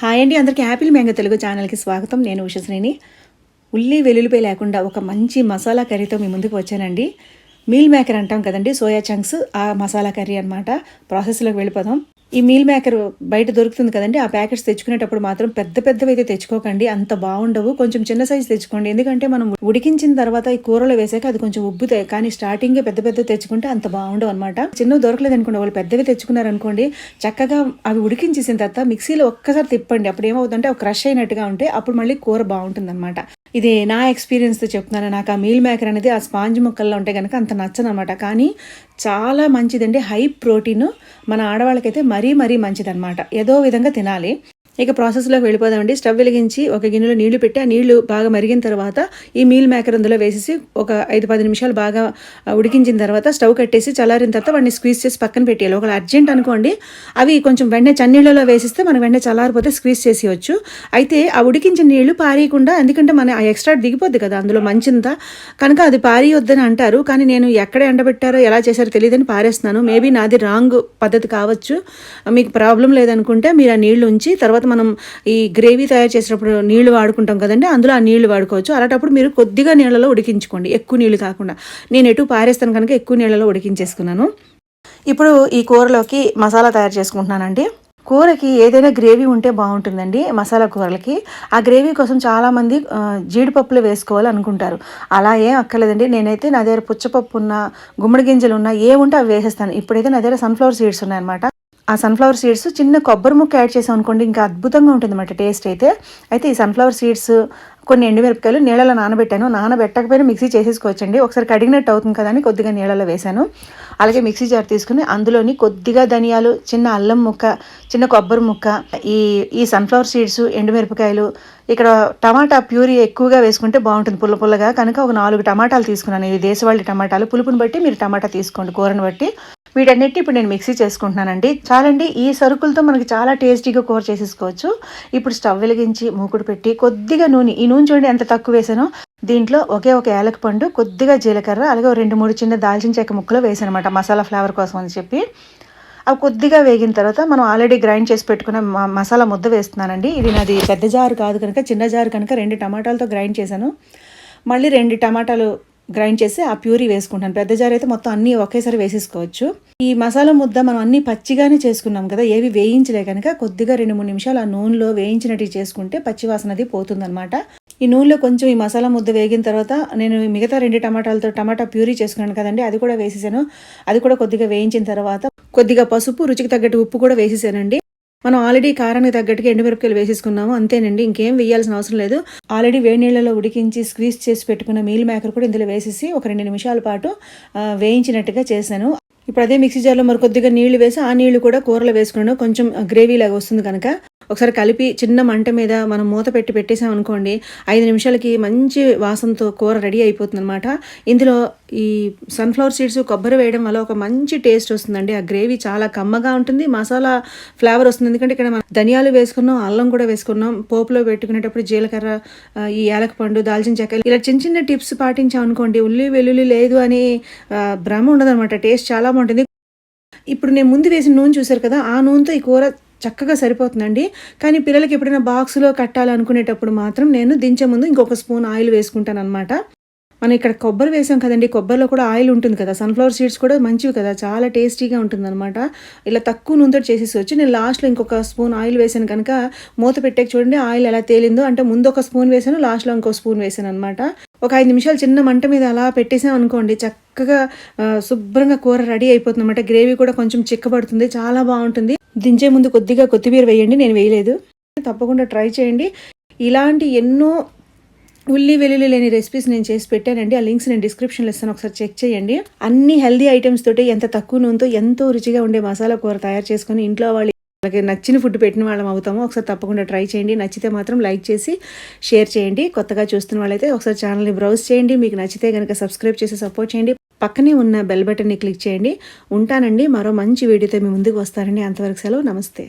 Hi అండి అందరికీ Apple mango Telugu ఛానల్కి స్వాగతం. నేను ఉషశ్రేణి ఉల్లి వెల్లుల్లిపై లేకుండా ఒక మంచి మసాలా కర్రీతో మీ ముందుకు వచ్చానండి. మీల్ మేకర్ అంటాం కదండి సోయా చంక్స్ ఆ మసాలా కర్రీ అనమాట ప్రాసెస్లోకి వెళ్ళిపోదాం. ఈ మీల్ మేకర్ బయట దొరుకుతుంది కదండి ఆ ప్యాకెట్స్ తెచ్చుకునేటప్పుడు మాత్రం పెద్ద పెద్దవి అయితే తెచ్చుకోకండి. అంత బాగుండవు. కొంచెం చిన్న సైజు తెచ్చుకోండి. ఎందుకంటే మనం ఉడికించిన తర్వాత ఈ కూరలో వేసాక అది కొంచెం ఉబ్బుతాయి. కానీ స్టార్టింగే పెద్ద పెద్ద తెచ్చుకుంటే అంత బాగుండవు అనమాట చిన్నవి దొరకలేదు అనుకోండి వాళ్ళు పెద్దవి తెచ్చుకున్నారు అనుకోండి చక్కగా అవి ఉడికించేసిన తర్వాత మిక్సీలో ఒక్కసారి తిప్పండి. అప్పుడు ఏమవుతుందంటే అవి క్రష్ అయినట్టుగా ఉంటే అప్పుడు మళ్ళీ కూర బాగుంటుంది అనమాట ఇది నా ఎక్స్పీరియన్స్తో చెప్తున్నాను. నాకు ఆ మీల్ మేకర్ అనేది ఆ స్పాంజ్ ముక్కల్లో ఉంటే కనుక అంత నచ్చనమాట. కానీ చాలా మంచిదండి. హై ప్రోటీన్ మన ఆడవాళ్ళకైతే మరీ మరీ మంచిదన్నమాట. ఏదో విధంగా తినాలి. ఇక ప్రాసెస్లోకి వెళ్ళిపోదామండి. స్టవ్ వెలిగించి ఒక గిన్నెలో నీళ్ళు పెట్టి ఆ నీళ్ళు బాగా మరిగిన తర్వాత ఈ మీల్ మేకర్ అందులో వేసేసి ఒక ఐదు పది నిమిషాలు బాగా ఉడికించిన తర్వాత స్టవ్ కట్టేసి చల్లారిన తర్వాత వాడిని స్క్వీజ్ చేసి పక్కన పెట్టేయాలి. ఒకవేళ అర్జెంట్ అనుకోండి అవి కొంచెం వెంటనే చన్నీళ్ళలో వేసిస్తే మనం వెంటనే చల్లారిపోతే స్క్వీజ్ చేసేయచ్చు. అయితే ఆ ఉడికించిన నీళ్ళు పారేయకుండా ఎందుకంటే మన ఆ ఎక్స్ట్రా దిగిపోద్ది కదా అందులో మంచింతా కనుక అది పారేయొద్దని అంటారు కానీ నేను ఎక్కడ ఎండబెట్టారో ఎలా చేశారో తెలియదని పారేస్తున్నాను. మేబీ నాది రాంగ్ పద్ధతి కావచ్చు. మీకు ప్రాబ్లం లేదనుకుంటే మీరు ఆ నీళ్ళు ఉంచి తర్వాత మనం ఈ గ్రేవీ తయారు చేసేటప్పుడు నీళ్ళు వాడుకుంటాం కదండి అందులో ఆ నీళ్ళు వాడుకోవచ్చు. అలాంటప్పుడు మీరు కొద్దిగా నీళ్ళలో ఉడికించుకోండి. ఎక్కువ నీళ్ళు కాకుండా. నేను ఎటు పారేస్తాను కనుక ఎక్కువ నీళ్ళలో ఉడికించేసుకున్నాను. ఇప్పుడు ఈ కూరలోకి మసాలా తయారు చేసుకుంటున్నానండి. కూరకి ఏదైనా గ్రేవీ ఉంటే బాగుంటుందండి మసాలా కూరలకి. ఆ గ్రేవీ కోసం చాలామంది జీడిపప్పులు వేసుకోవాలి అనుకుంటారు. అలా ఏం అక్కర్లేదండి. నేనైతే నా దగ్గర పుచ్చపప్పు ఉన్న గుమ్మడి గింజలు ఉన్న ఏ ఉంటే అవి వేసేస్తాను. ఇప్పుడైతే నా దగ్గర సన్ఫ్లవర్ సీడ్స్ ఉన్నాయన్నమాట. ఆ సన్ఫ్లవర్ సీడ్స్ చిన్న కొబ్బరి ముక్క యాడ్ చేసాం అనుకోండి ఇంకా అద్భుతంగా ఉంటుంది అన్నమాట టేస్ట్ అయితే. అయితే ఈ సన్ఫ్లవర్ సీడ్స్ కొన్ని ఎండుమిరపకాయలు నీళ్ళలో నానబెట్టాను. నానబెట్టకపోయినా మిక్సీ చేసేసుకోవచ్చండి. ఒకసారి కడిగినట్టు అవుతుంది కదా అని కొద్దిగా నీళ్ళలో వేశాను అలాగే మిక్సీ జార్ తీసుకుని అందులోని కొద్దిగా ధనియాలు చిన్న అల్లం ముక్క చిన్న కొబ్బరి ముక్క ఈ ఈ సన్ఫ్లవర్ సీడ్స్ ఎండుమిరపకాయలు ఇక్కడ టమాటా ప్యూరీ ఎక్కువగా వేసుకుంటే బాగుంటుంది పుల్ల పుల్లగా. కనుక ఒక నాలుగు టమాటాలు తీసుకున్నాను. ఇవి దేశవాళి టమాటాలు. పులుపుని బట్టి మీరు టమాటా తీసుకోండి. కూరను బట్టి. వీటన్నిటిని ఇప్పుడు నేను మిక్సీ చేసుకుంటున్నానండి. చాలండి ఈ సరుకులతో మనకి చాలా టేస్టీగా కూర చేసేసుకోవచ్చు. ఇప్పుడు స్టవ్ వెలిగించి మూకుడు పెట్టి కొద్దిగా నూనె ఈ నూనె చూడండి ఎంత తక్కువ వేసానో. దీంట్లో ఒకే ఒక ఏలక పండు కొద్దిగా జీలకర్ర అలాగే రెండు మూడు చిన్న దాల్చిన చెక్క ముక్కలు వేసానమాట మసాలా ఫ్లేవర్ కోసం అని చెప్పి. అవి కొద్దిగా వేగిన తర్వాత మనం ఆల్రెడీ గ్రైండ్ చేసి పెట్టుకున్న మసాలా ముద్ద వేస్తున్నానండి. ఇది నాది పెద్ద జారు కాదు కనుక చిన్న జారు కనుక రెండు టమాటాలతో గ్రైండ్ చేశాను. మళ్ళీ రెండు టమాటాలు గ్రైండ్ చేసి ఆ ప్యూరీ వేసుకుంటాను. పెద్ద జార్ అయితే మొత్తం అన్నీ ఒకేసారి వేసేసుకోవచ్చు. ఈ మసాలా ముద్ద మనం అన్నీ పచ్చిగానే చేసుకున్నాం కదా ఏవి వేయించలే కనుక కొద్దిగా రెండు మూడు నిమిషాలు ఆ నూనెలో వేయించినట్టు చేసుకుంటే పచ్చివాసన అది పోతుందన్నమాట. ఈ నూనెలో కొంచెం ఈ మసాలా ముద్ద వేగిన తర్వాత నేను మిగతా రెండు టమాటాలతో టమాటా ప్యూరీ చేసుకున్నాను కదండి అది కూడా వేసేసాను. అది కూడా కొద్దిగా వేయించిన తర్వాత కొద్దిగా పసుపు రుచికి తగ్గట్టు ఉప్పు కూడా వేసేసానండి. మనం ఆల్రెడీ కారానికి తగ్గట్టుగా ఎండుమిరపకాయలు వేసేసుకున్నాము. అంతేనండి ఇంకేం వేయాల్సిన అవసరం లేదు. ఆల్రెడీ వేడి నీళ్ళలో ఉడికించి స్క్వీజ్ చేసి పెట్టుకున్న మీల్ మేకర్ కూడా ఇందులో వేసేసి ఒక రెండు నిమిషాల పాటు వేయించినట్టుగా చేశాను. ఇప్పుడు అదే మిక్సీ జార్లో మరి కొద్దిగా నీళ్ళు వేసి ఆ నీళ్ళు కూడా కూరలో వేసుకున్నాను. కొంచెం గ్రేవీ లాగా వస్తుంది కనుక. ఒకసారి కలిపి చిన్న మంట మీద మనం మూత పెట్టి పెట్టేసాం అనుకోండి ఐదు నిమిషాలకి మంచి వాసనతో కూర రెడీ అయిపోతుంది అనమాట ఇందులో ఈ సన్ఫ్లవర్ సీడ్స్ కొబ్బరి వేయడం వల్ల ఒక మంచి టేస్ట్ వస్తుందండి. ఆ గ్రేవీ చాలా కమ్మగా ఉంటుంది మసాలా ఫ్లేవర్ వస్తుంది. ఎందుకంటే ఇక్కడ మనం ధనియాలు వేసుకున్నాం అల్లం కూడా వేసుకున్నాం. పోపులో పెట్టుకునేటప్పుడు జీలకర్ర ఈ ఏలకపండు దాల్చిన చెక్క ఇలా చిన్న చిన్న టిప్స్ పాటించాం అనుకోండి ఉల్లి వెల్లుల్లి లేదు అని భ్రమ ఉండదన్నమాట. టేస్ట్ చాలా బాగుంటుంది. ఇప్పుడు నేను ముందు వేసిన నూనె చూశారు కదా ఆ నూనెతో ఈ కూర చక్కగా సరిపోతుందండి. కానీ పిల్లలకి ఎప్పుడైనా బాక్స్లో కట్టాలనుకునేటప్పుడు మాత్రం నేను దించే ముందు ఇంకొక స్పూన్ ఆయిల్ వేసుకుంటాను అనమాట మనం ఇక్కడ కొబ్బరి వేసాం కదండి కొబ్బరిలో కూడా ఆయిల్ ఉంటుంది కదా సన్ఫ్లవర్ సీడ్స్ కూడా మంచివి కదా చాలా టేస్టీగా ఉంటుంది అనమాట ఇలా తక్కువ నూనెతో చేసేసి నేను లాస్ట్లో ఇంకొక స్పూన్ ఆయిల్ వేసాను కనుక మూత పెట్టాక చూడండి ఆయిల్ ఎలా తేలిందో. అంటే ముందు ఒక స్పూన్ వేసాను లాస్ట్లో ఇంకో స్పూన్ వేసాను అనమాట ఒక ఐదు నిమిషాలు చిన్న మంట మీద అలా పెట్టేసాం అనుకోండి చక్కగా శుభ్రంగా కూర రెడీ అయిపోతుంది అనమాట గ్రేవీ కూడా కొంచెం చిక్కబడుతుంది చాలా బాగుంటుంది. దించే ముందు కొద్దిగా కొత్తిమీర వేయండి నేను వేయలేదు. తప్పకుండా ట్రై చేయండి. ఇలాంటి ఎన్నో ఉల్లి వెల్లుల్లి లేని రెసిపీస్ నేను చేసి పెట్టానండి. ఆ లింక్స్ నేను డిస్క్రిప్షన్లో ఇస్తాను. ఒకసారి చెక్ చేయండి. అన్ని హెల్దీ ఐటమ్స్ తోటి ఎంత తక్కువ నూనెతో ఎంతో రుచిగా ఉండే మసాలా కూర తయారు చేసుకొని ఇంట్లో వాళ్ళు వాళ్ళకి నచ్చిన ఫుడ్ పెట్టిన వాళ్ళం అవుతాము. ఒకసారి తప్పకుండా ట్రై చేయండి. నచ్చితే మాత్రం లైక్ చేసి షేర్ చేయండి. కొత్తగా చూస్తున్న వాళ్ళైతే ఒకసారి ఛానల్ని బ్రౌజ్ చేయండి. మీకు నచ్చితే కనుక సబ్స్క్రైబ్ చేసి సపోర్ట్ చేయండి. పక్కనే ఉన్న బెల్ బటన్ని క్లిక్ చేయండి. ఉంటానండి. మరో మంచి వీడియోతో మీ ముందుకు వస్తానండి. అంతవరకు సెలవు. నమస్తే.